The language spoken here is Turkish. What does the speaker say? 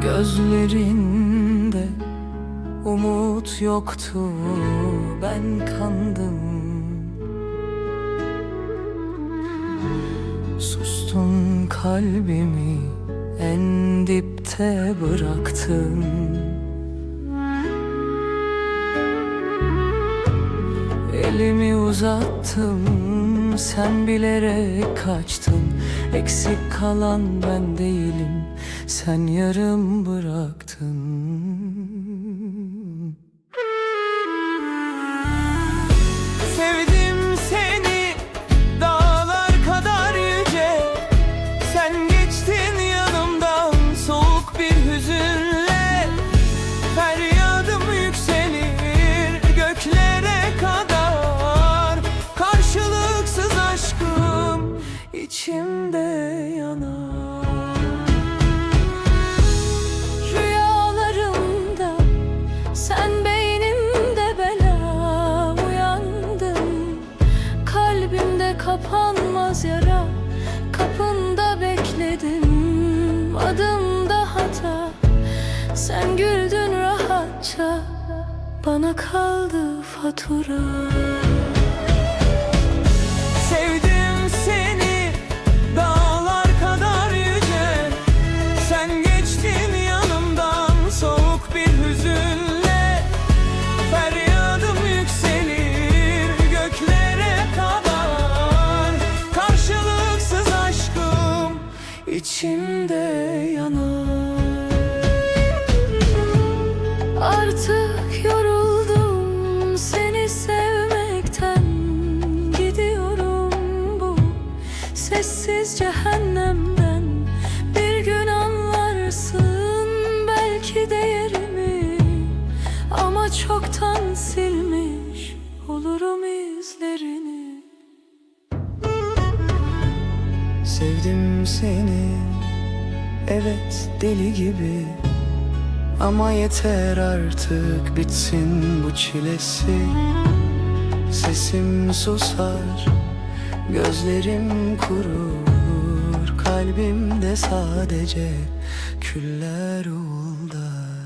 Gözlerinde umut yoktu ben kandım. Sustun kalbimi en dipte bıraktın Elimi uzattım sen bilerek kaçtın. Eksik kalan ben değilim sen yarım bıraktın kapanmaz yara kapında bekledim. Adımda hata. Sen güldün rahatça. Bana kaldı fatura Artık yoruldum seni sevmekten. Gidiyorum bu sessiz cehennemden. Bir gün anlarsın belki değerimi. Ama çoktan silmiş olurum izlerini. Sevdim seni Evet deli gibi. Ama yeter artık bitsin bu çilesi. Sesim susar Gözlerim kurur Kalbimde sadece küller uğuldar